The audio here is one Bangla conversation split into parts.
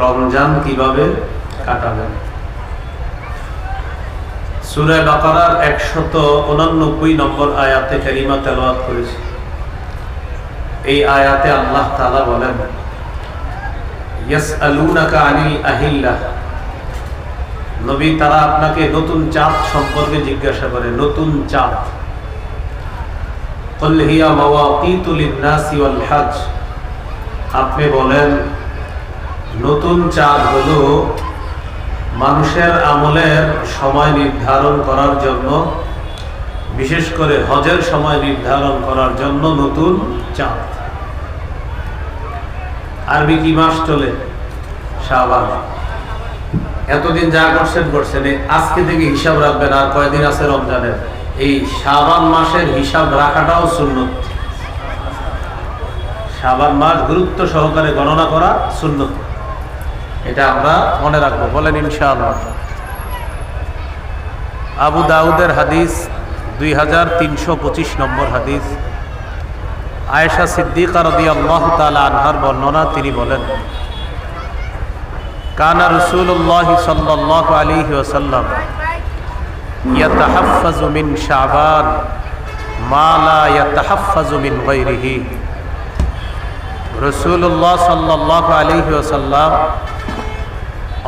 রমজান কীভাবে কাটাবেন? বাকারার একশত উনানব্বই নম্বর আয়াতে এই আয়াতে আল্লাহ তালা বলেন আহিল্লাহ নবী তারা আপনাকে নতুন চাঁদ সম্পর্কে জিজ্ঞাসা করে, নতুন চাঁদ? নাসি আপনি বলেন নতুন চাঁদ হলো মানুষের আমলের সময় নির্ধারণ করার জন্য, বিশেষ করে হজের সময় নির্ধারণ করার জন্য নতুন চাঁদ। আরবি কি মাস চলে? শাহবান এতদিন যা করছেন করছেন। আজকে থেকে হিসাব রাখবেন আর কয়দিন আছে রমজানের? এই শাবান মাসের হিসাব রাখাটাও সুন্নত। শাবান মাস গুরুত্ব সহকারে গণনা করা সুন্নত। এটা আমরা মনে রাখব, বলেন ইনশাআল্লাহ। আবু দাউদের হাদিস, দুই হাজার তিনশো পঁচিশ নম্বর হাদিস। আয়েশা সিদ্দিক রদি আল্লাহ তালা আনহার বর্ণনা তিনি বলেন, কানা রসুল্লাহ সাল্লাহ আলিহি ওসাল্লাম ইয়াতাহাফাজু মিন শাবান মালা ইয়াতাহাফাজু মিন গৈরিহি রসুল্লাহ সাল্লাহ আলী ওসাল্লাম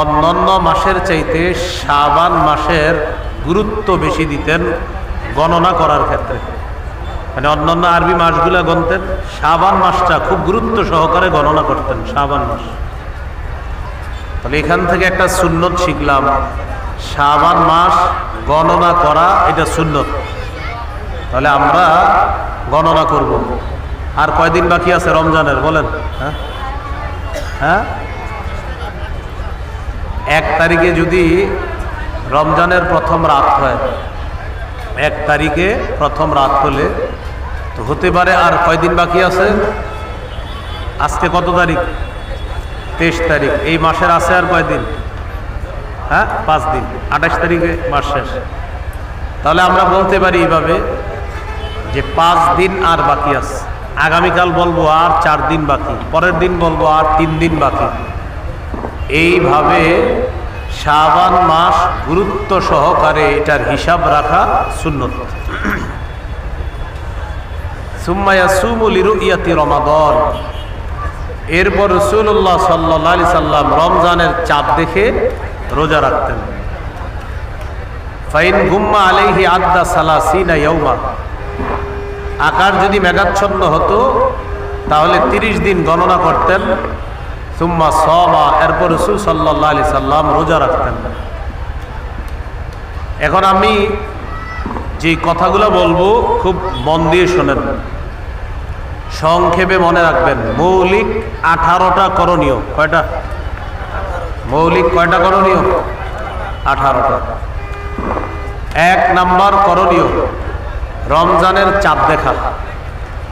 অন্যান্য মাসের চাইতে শাবান মাসের গুরুত্ব বেশি দিতেন গণনা করার ক্ষেত্রে। মানে অন্যান্য আরবি মাসগুলো গণতেন, শাবান মাসটা খুব গুরুত্ব সহকারে গণনা করতেন, শাবান মাস। তাহলে এখান থেকে একটা সুন্নত শিখলাম। শাবান মাস গণনা করা, এটা সুন্নত। তাহলে আমরা গণনা করব। আর কয়দিন বাকি আছে রমজানের, বলেন। হ্যাঁ? হ্যাঁ? এক তারিখে যদি রমজানের প্রথম রাত হয়, এক তারিখে প্রথম রাত হলে তো হতে পারে আর কয়দিন বাকি আছে? আজকে কত তারিখ? তেইশ তারিখ। এই মাসের আছে আর কয়দিন? হ্যাঁ পাঁচ দিন। আঠাশ তারিখে মাস শেষ। তাহলে আমরা বলতে পারি এইভাবে যে পাঁচ দিন আর বাকি আছে। আগামীকাল বলব আর চার দিন বাকি। পরের দিন বলব আর তিন দিন বাকি। এইভাবে শাবান মাস গুরুত্ব সহকারে এটার হিসাব রাখা শূন্যত সুম্মায়া সুমুলিরু ইয়াতি রমাদন। এরপর রসুল্লাহ সাল্লি সাল্লাম রমজানের চাঁদ দেখে রোজা রাখতেন। ফাইন গুম্মা আলাইহি আদা সালাসিনা ইয়ৌমা আকার যদি মেঘাচ্ছন্ন হতো, তাহলে তিরিশ দিন গণনা করতেন। সুম্মা সমা, এরপর রসুল সাল্লাম রোজা রাখতেন। এখন আমি যে কথাগুলো বলব, খুব মন দিয়ে শোনেন। সংক্ষেপে মনে রাখবেন, মৌলিক আঠারোটা করণীয়। কয়টা? মৌলিক কয়টা করণীয়? আঠারোটা। এক নাম্বার করণীয়, রমজানের চাঁদ দেখা।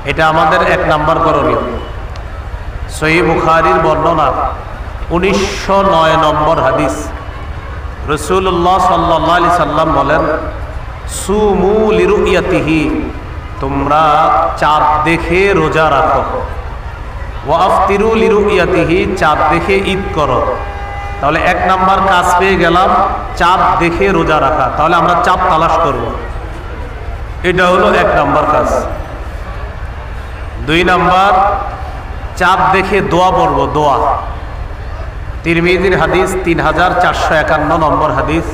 এটা আমাদের এক নাম্বার করণীয়। সহি বুখারির বর্ণনা, উনিশশো নয় নম্বর হাদিস। রসুল্লাহ সাল্লি সাল্লাম বলেন, সুমু লিরুইয়াতিহি, তোমরা চাঁদ দেখে রোজা রাখো। ওয়াফতিরু লিরুইয়াতিহি, চাঁদ দেখে ঈদ করো। তাহলে এক নাম্বার কাজ পেয়ে গেলাম, চাঁদ দেখে রোজা রাখা। তাহলে আমরা চাঁদ তালাশ করব। এটা হলো এক নাম্বার কাজ। দুই নাম্বার চাঁদ দেখে দোয়া পড়ব, দোয়া। তিরমিদির হাদিস তিন হাজার চারশো একান্ন নম্বর হাদিস।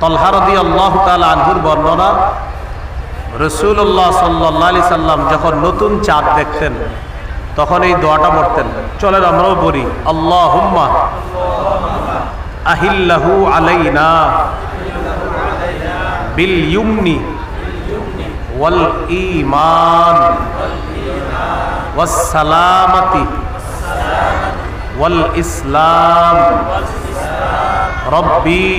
তলহারদি আল্লাহ তাল আনহুর বর্ণনা রসুল্লাহ সাল্লি সাল্লাম যখন নতুন চাঁদ দেখতেন, তখন এই দোয়াটা পড়তেন। চলেন আমরাও পড়ি আল্লাহ হুম্মা আহিল্লাহু আলাইনা বিল ইউমনি ওয়াল ইমান ওয়াল ইসলাম রব্বি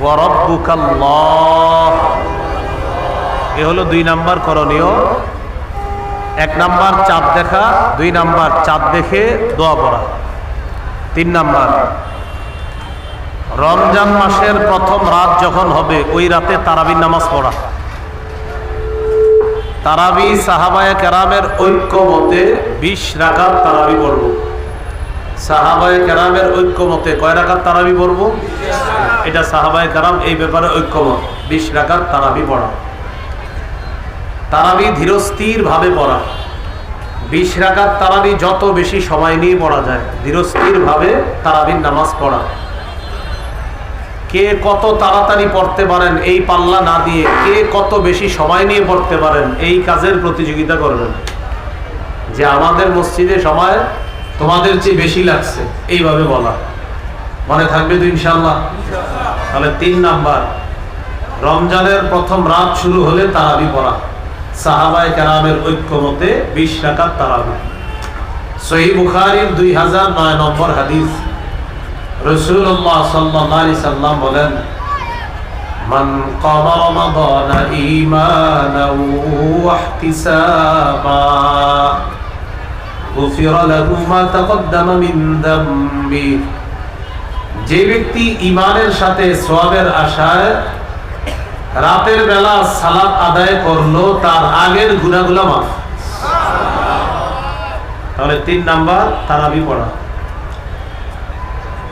ওয়া রব্বুকাল্লাহ। এ হলো দুই নাম্বার করণীয়। এক নাম্বার চাঁদ দেখা, দুই নাম্বার চাঁদ দেখে দোয়া পড়া। তিন নাম্বার, রমজান মাসের প্রথম রাত যখন হবে, ওই রাতে তারাবির নামাজ পড়া। তারাবি সাহাবায়া কেরামের ঐক্য মতে বিশ রাকাত তারাবি পড়ব। সাহাবায় কেরামের ঐক্যমতে কয় রাকাত তারাবি পড়ব? এটা সাহাবায় কেরাম এই ব্যাপারে ঐক্যমত। বিশ রাকাত তারাবি পড়া। তারাবি ধীরস্থির ভাবে পড়া। বিশ রাকাত তারাবি যত বেশি সময় নিয়ে পড়া যায় ধীরস্থির ভাবে তারাবির নামাজ পড়া। কে কত তাড়াতাড়ি পড়তে পারেন এই পাল্লা না দিয়ে? কে কত বেশি সময় নিয়ে পড়তে পারেন? এই কাজের প্রতিযোগিতা করবেন। যে আমাদের মসজিদে সময় তোমাদের চেয়ে বেশি লাগছে, এইভাবে বলা। মনে থাকবে তো ইনশাল্লাহ তাহলে তিন নাম্বার। রমজানের প্রথম রাত শুরু হলে তারাবি পড়া। সাহাবায় কেরামের ঐক্যমতে বিশ রাকাত তারাবি। সহি বুখারির দুই হাজার নয় নম্বর হাদিস। রসুল্লাহ সাল্লাল্লাহু সাল্লাম বলেন من قام رمضان إيمانا واحتسابا غفر له ما تقدم من ذنبه যে ব্যক্তি ইমানের সাথে সোয়াবের আশায় রাতের বেলা সালাত আদায় করলো তার আগের গুণাগুলা মাফ তাহলে তিন নাম্বার তারাবি পড়া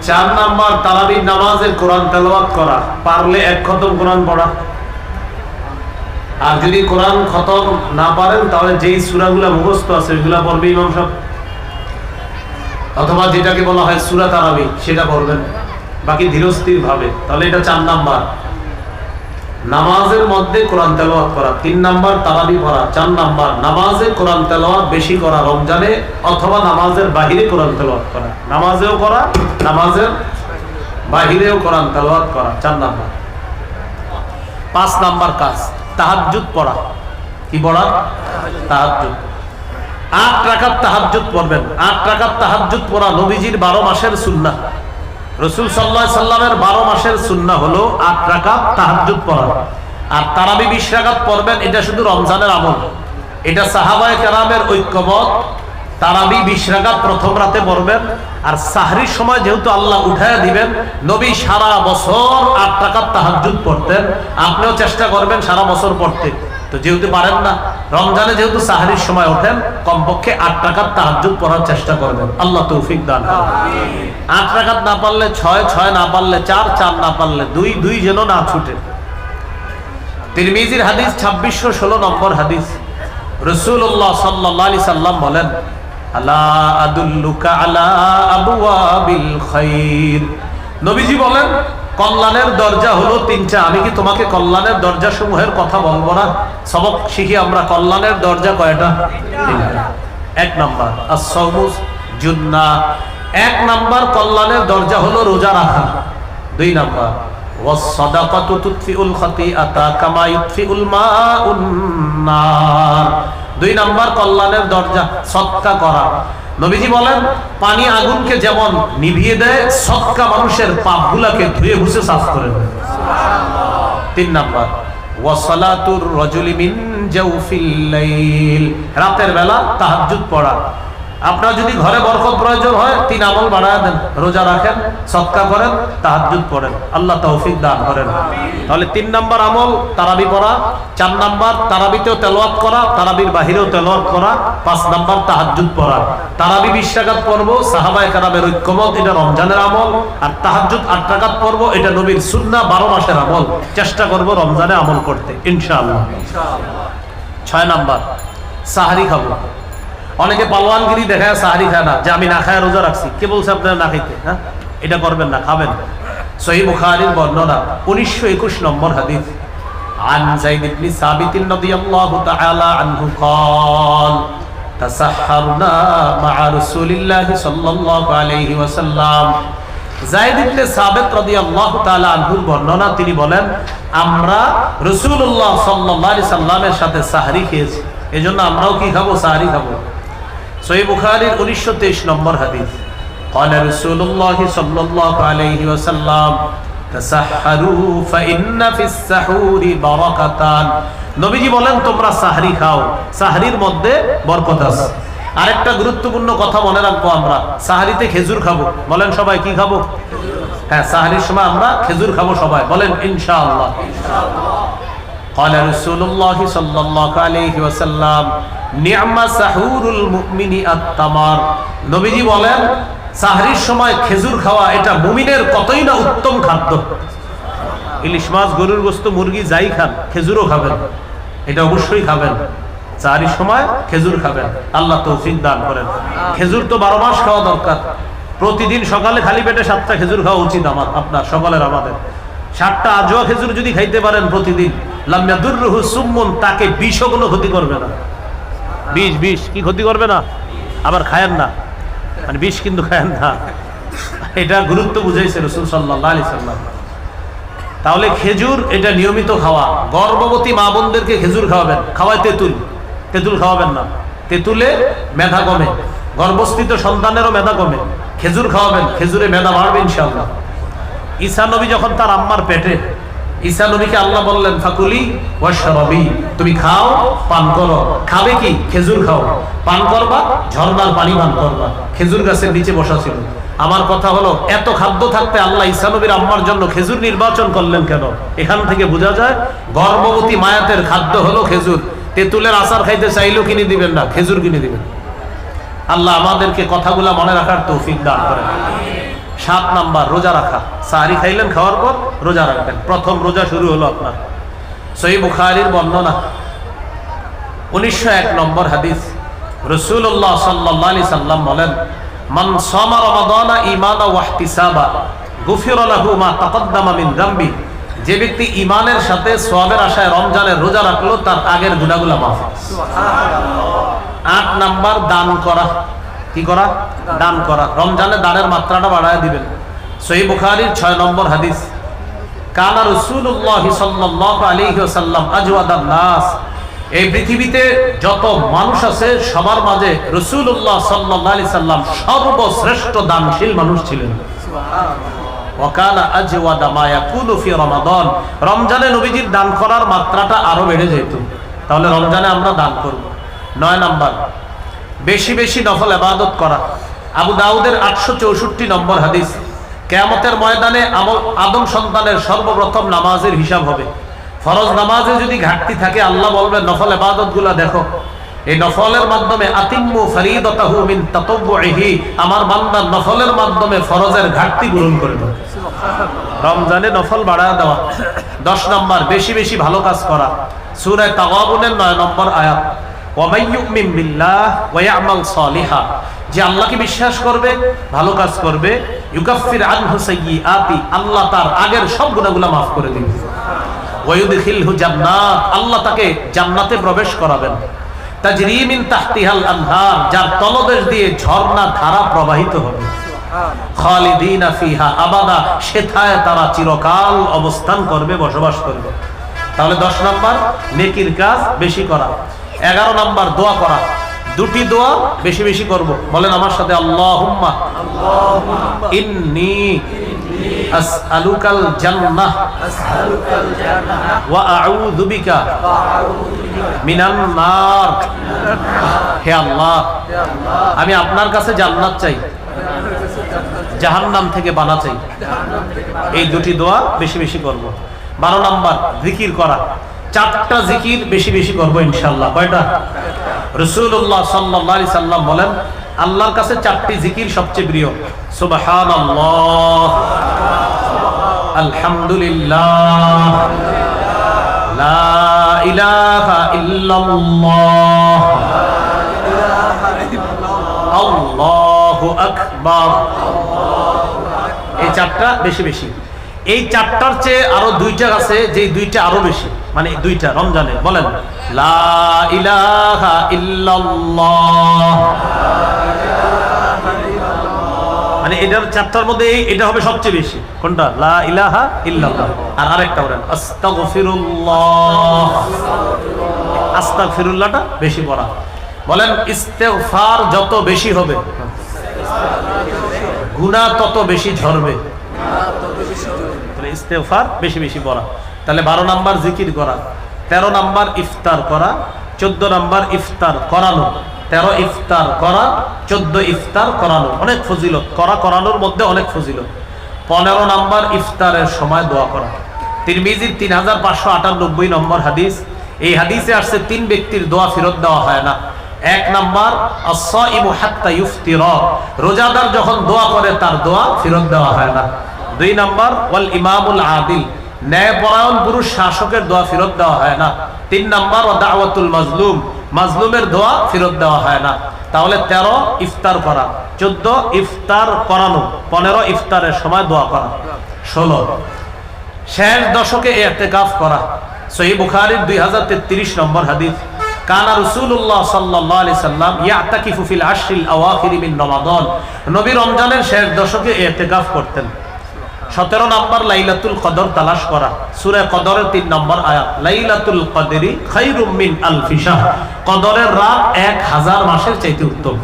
চার নাম্বার তারাবির নামাজের কোরআন তেলাওয়াত করা। পারলে এক খতম কোরআন পড়া। আর যদি কোরআন খতম না পারেন, তাহলে যেই সুরাগুলা মুখস্থ আছে, ওইগুলা পড়বে ইমাম সাহেব। অথবা যেটাকে বলা হয় সুরা তারাবি, সেটা পড়বেন। বাকি ধীরস্থির ভাবে। তাহলে এটা চার নাম্বার। নামাজের মধ্যে কোরআন তেলাওয়াত করা, তিন নাম্বার তারাবি পড়া চার নাম্বার নামাজে কোরআন তেলাওয়াত বেশি করা রমজানে, অথবা নামাজের বাহিরে কোরআন তেলাওয়াত করা। নামাজেও করা, নামাজের বাহিরেও কোরআন তেলাওয়াত করা, চার নাম্বার। পাঁচ নাম্বার কাজ, তাহাজ্জুদ পড়া। কি পড়া? তাহাজ্জুদ। আট টাকার তাহাজ্জুদ পড়বেন। আট টাকার তাহাজ্জুদ পড়া নবীজির বারো মাসের সুন্নাহ। রসুল সাল্লাহ সাল্লামের বারো মাসের সুন্না হলো আট রাকাত তাহাজুদ পড়া আর তারাবি বিশ রাকাত পড়বেন, এটা শুধু রমজানের আমল। এটা সাহাবায় কেরামের ঐক্যমত। তারাবি বিশ রাকাত প্রথম রাতে পড়বেন, আর সাহরির সময় যেহেতু আল্লাহ উঠায় দিবেন, নবী সারা বছর আট রাকাত তাহাজুদ পড়তেন। আপনিও চেষ্টা করবেন সারা বছর পড়তে। তো যেহেতু পারেন না রমজানে যেহেতু সাহারির সময় ওঠেন কমপক্ষে আট টাকার তাহাজুদ পড়ার চেষ্টা করবেন। আল্লাহ তৌফিক দান আট টাকার না পারলে ছয় ছয় না পারলে চার চার না পারলে দুই দুই যেন না ছুটে। তিরমিজির হাদিস ছাব্বিশশো ষোলো নম্বর হাদিস। রসুল্লাহ সাল্লি সাল্লাম বলেন আলা আদুল্লুকা আলা আবুয়াবিল খাইর। নবীজি বলেন কল্যাণের দরজা হলো তিনটা। আমি কি তোমাকে কল্যাণের দরজা সমূহের কথা বলব না? সবক শিখি আমরা, কল্যাণের দরজা কয়টা? এক নম্বর আর সবুজ জুন্না। এক নাম্বার, কল্যাণের দরজা হলো রোজা রাখা। দুই নাম্বার দুই নাম্বার, কল্যাণের দরজা সত্তা করা। নবীজি বলেন, পানি আগুনকে যেমন নিভিয়ে দেয়, সৎকা মানুষের পাপগুলাকে ধুয়ে ঘুষে সাফ করে তিন নাম্বার রাতের বেলা তাহাজ্জুদ পড়া। আপনার যদি ঘরে বরকত প্রয়োজন হয়, তিন আমল বাড়ায় দেন, রোজা রাখেন, সৎকা করেন, তাহাজ্জুদ পড়েন। আল্লাহ তৌফিক দান করেন। তাহলে তিন নাম্বার আমল, তারাবি পড়া। চার নাম্বার, তারাবিতেও তেলাওয়াত করা, তারাবির বাহিরেও তেলাওয়াত করা। পাঁচ নাম্বার, তাহাজ্জুদ পড়া। তারাবি বিশ টাকাত পড়ব, সাহাবায়ে কারামের ঐক্যমত, এটা রমজানের আমল। আর তাহাজ্জুদ আট টাকাত পড়ব, এটা নবীর সুন্নাহ বারো মাসের আমল। চেষ্টা করব রমজানে আমল করতে, ইনশাআল্লাহ। ছয় নাম্বার, সাহারি খাব। অনেকে পালোয়ানগিরি দেখায় সাহারি খায় না যে আমি না খায় রোজা রাখছি কে বলছে আপনারা না খাইতে হ্যাঁ এটা করবেন না খাবেন সহি বুখারীর বর্ণনা উনিশশো একুশ নম্বর হাদিস عن زيد بن ثابت رضي الله تعالى عنه قال تسحرنا مع رسول الله صلى الله عليه وسلم জায়দ ইবনে সাবিত রাদিয়াল্লাহু তাআলা আনহুর বর্ণনা তিনি বলেন আমরা রাসূলুল্লাহ সাল্লাল্লাহু আলাইহি সাল্লামের সাথে সাহরি খেয়েছি এজন্য আমরাও কি খাবো সাহরি খাবো সহি বুখারীর 1923 নম্বর হাদিস قال رسول الله صلى الله عليه وسلم تسحروا فإن في السحور بركتان নবীজি বলেন তোমরা সাহরি খাও সাহরির মধ্যে বরকত আছে আরেকটা গুরুত্বপূর্ণ কথা মনে রাখবো আমরা সাহারিতে খেজুর খাবো বলেন সবাই কি খাবো হ্যাঁ সাহারির সময় আমরা খেজুর খাবো সবাই বলেন ইনশাআল্লাহ قال رسول الله صلى الله عليه وسلم نعم سحور المؤمن التمر নবীজি বলেন সাহরির সময় খেজুর খাওয়া এটা মুমিনের কতই না উত্তম খাদ্য ইলিশ মাছ গরুর গোস্ত মুরগি যাই খান খেজুরও খাবেন এটা অবশ্যই খাবেন চারি সময় খেজুর খাবেন আল্লাহ তৌফিক দান করেন খেজুর তো বারো মাস খাওয়া দরকার প্রতিদিন সকালে খালি পেটে সাতটা খেজুর খাওয়া উচিত আমার আপনার সকালের আমাদের সাতটা আজোয়া খেজুর যদি খাইতে পারেন প্রতিদিন লামিয়াদুররুহু সুম্মুন তাকে বিষও কোনো ক্ষতি করবে না। বিষ বিষ, কি ক্ষতি করবে না? আবার খায়েন না। মানে বিষ কিন্তু খায়েন না। এটা গুরুত্ব বুঝাইছে রসুল সাল্লাহ তাহলে খেজুর, এটা নিয়মিত খাওয়া। গর্ভবতী মা বোনদেরকে খেজুর খাওয়াবেন। খাওয়ায় তেঁতুল। তেঁতুল খাওয়াবেন না। তেঁতুলে মেধা কমে। গর্ভস্থিত সন্তানেরও মেধা কমে। খেজুর খাওয়াবেন। খেজুরে মেধা বাড়বে ইনশাল্লাহ নবী যখন তার আম্মার পেটে ঈসা নবীকে আল্লাহ বললেন, ফাকুলি ওয়াশরাবি। তুমি খাও, পান করো। খাবে কি? খেজুর খাও। পান করবা, ঝর্ণার পানি পান করবা। খেজুর গাছের নিচে বসা ছিল। আমার কথা হলো, এত খাদ্য থাকতে আল্লাহ ঈসা নবীর আম্মার জন্য খেজুর নির্বাচন করলেন কেন? এখান থেকে বোঝা যায়, গর্ভবতী মায়াতের খাদ্য হলো খেজুর। তেঁতুলের আচার খাইতে চাইলেও কিনে দিবেন না, খেজুর কিনে দিবেন। আল্লাহ আমাদেরকে কথাগুলা মনে রাখার তৌফিক দান করেন। সাত নাম্বার, রোজা রাখা। সাহারি খাইলেন, খাওয়ার পর রোজা রাখবেন। প্রথম রোজা শুরু হলো আপনার। সই বুখারির বর্ণনা। উনিশশো এক নম্বর হাদিস। রসুল্লাহ সাল্লি সাল্লাম বলেন, মান সমা রমাদানা ইমানা ওয়াহতিসাবা গুফির লাহু মা তাকদ্দামা মিন যে ব্যক্তি ইমানের সাথে সোয়াবের আশায় রমজানের রোজা রাখল, তার আগের গুনাহগুলো মাফ আট নাম্বার, দান করা। কি করা? দান করা। রমজানে দানের মাত্রাটা বাড়ায় দিবেন। সহি বুখারির ছয় নম্বর হাদিস। কানা রসুল্লাহ আজওয়াদান নাস এই পৃথিবীতে যত মানুষ আছে সবার মাঝে রসুল্লাহ সাল্লাল্লাহু আলাইহি সাল্লাম সর্বশ্রেষ্ঠ দানশীল মানুষ ছিলেন। ওয়াকানা আজওয়াদা মা ইয়াকুলু ফি রমাদান। রমজানে নবীজির দান করার মাত্রাটা আরও বেড়ে যেত। তাহলে রমজানে আমরা দান করব। নয় নাম্বার বেশি বেশি নফল আবাদত করা। আবু দাউদের আটশো চৌষট্টি নম্বর হাদিস, কেয়ামতের ময়দানে আদম সন্তানের সর্বপ্রথম নামাজের হিসাব হবে। ফরজ নামাজে যদি ঘাটতি থাকে, আল্লাহ বলবে নফল আবাদতগুলা দেখো। এই নফলের মাধ্যমে আমার বান্দার নফলের মাধ্যমে ফরজের ঘাটতি পূরণ করে দেবে। রমজানে নফল বাড়ায় দেওয়া। দশ নম্বর, বেশি বেশি ভালো কাজ করা। সূরায়ে তাগাবুনের নয় নম্বর আয়াত। যে আল্লাহকে বিশ্বাস করবে, ভালো কাজ করবে, ইউকাফির আল্লাহ তার আগের সব maaf করে আল্লাহ তাকে জান্নাতে প্রবেশ করাবেন। ধারা প্রবাহিত হবে। তারা চিরকাল অবস্থান করবে, বসবাস করবে। তাহলে দশ নাম্বার, নেকির কাজ বেশি করা। এগারো নাম্বার দোয়া করা। দুটি দোয়া বেশি বেশি করব। বলেন আমার সাথে, আল্লাহুম্মা ইন্নি আসআলুকাল জান্নাহ ওয়া আউযু বিকা মিনান নার। হে আল্লাহ, আমি আপনার কাছে জান্নাত চাই, জাহান্নাম থেকে বানা চাই। এই দুটি দোয়া বেশি বেশি করব। বারো নাম্বার, জিকির করা। চারটা জিকির বেশি বেশি করব ইনশাল্লাহ কয়টা? রসুল্লাহ সাল্লি সাল্লাম বলেন, আল্লাহর কাছে চারটি জিকির সবচেয়ে প্রিয়। সুবাহান আলহামদুলিল্লাহ এই চারটা বেশি বেশি। এই চারটার চেয়ে আরও দুইটা আছে যে দুইটা আরও বেশি। মানে দুইটা, রমজানে বলেন, লা ইলাহা ইল্লাল্লাহ। মানে এটার চারটার মধ্যে এটা হবে সবচেয়ে বেশি। কোনটা? লা ইলাহা ইল্লাল্লাহ। আর আরেকটা বলেন, আস্তাগফিরুল্লাহ। আস্তাগফিরুল্লাহটা বেশি পড়া। বলেন, ইস্তেগফার যত বেশি হবে, গুনাহ তত বেশি ঝরবে। তাহলে ইস্তেফার বেশি বেশি পড়া। তাহলে বারো নাম্বার জিকির করা, তেরো নাম্বার ইফতার করা, চোদ্দ নাম্বার ইফতার করানো, তেরো ইফতার করা, চোদ্দ ইফতার করানো, অনেক ফজিলত, করা করানোর মধ্যে অনেক ফজিলত। পনেরো নাম্বার ইফতারের সময় দোয়া করা। তিরমিজির তিন হাজার পাঁচশো আটানব্বই নম্বর হাদিস, এই হাদিসে আসছে তিন ব্যক্তির দোয়া ফেরত দেওয়া হয় না। এক নাম্বার রোজাদার যখন দোয়া করে তার দোয়া ফেরত দেওয়া হয় না। দুই নাম্বার ওয়াল ইমামুল আদিল ন্যায়পরায়ণ পুরুষ শাসকের দোয়া ফেরত দেওয়া হয় না। তিন নাম্বার ও দাওয়াতুল মাজলুম। মাজলুমের দোয়া ফেরত দেওয়া হয় না। তাহলে তেরো ইফতার করা, চোদ্দ ইফতার করানো, পনেরো ইফতারের সময় দোয়া করা, ষোলো শেষ দশকে এতেকাফ করা। সহি বুখারীর দুই হাজার তেত্রিশ নম্বর হাদিস। সাল্লাহ রমজানের শেষ দশকে এতেকাফ করতেন। সতেরো নম্বর লাইলাতুল কদর তালাশ করা। সুরে কদরের তিন নম্বর আয়াত। লাইলাতুল কদরি খাইরুম আল আলফিশাহ কদরের রাত এক হাজার মাসের চাইতে উত্তম।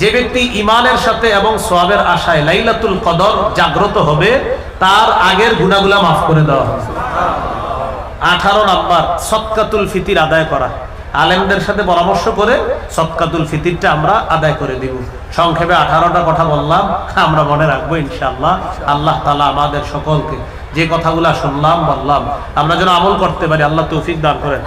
যে ব্যক্তি ঈমানের সাথে এবং সোয়াবের আশায় লাইলাতুল কদর জাগ্রত হবে, তার আগের গুনাহগুলা মাফ করে দেওয়া হবে। আঠারো নাম্বার সৎকাতুল ফিতির আদায় করা। আলেমদের সাথে পরামর্শ করে সৎকাতুল ফিতিরটা আমরা আদায় করে দিব। সংক্ষেপে আঠারোটা কথা বললাম, আমরা মনে রাখব ইনশাআল্লাহ আল্লাহ তালা আমাদের সকলকে যে কথাগুলা শুনলাম, বললাম, আমরা যেন আমল করতে পারি, আল্লাহ তৌফিক দান করেন।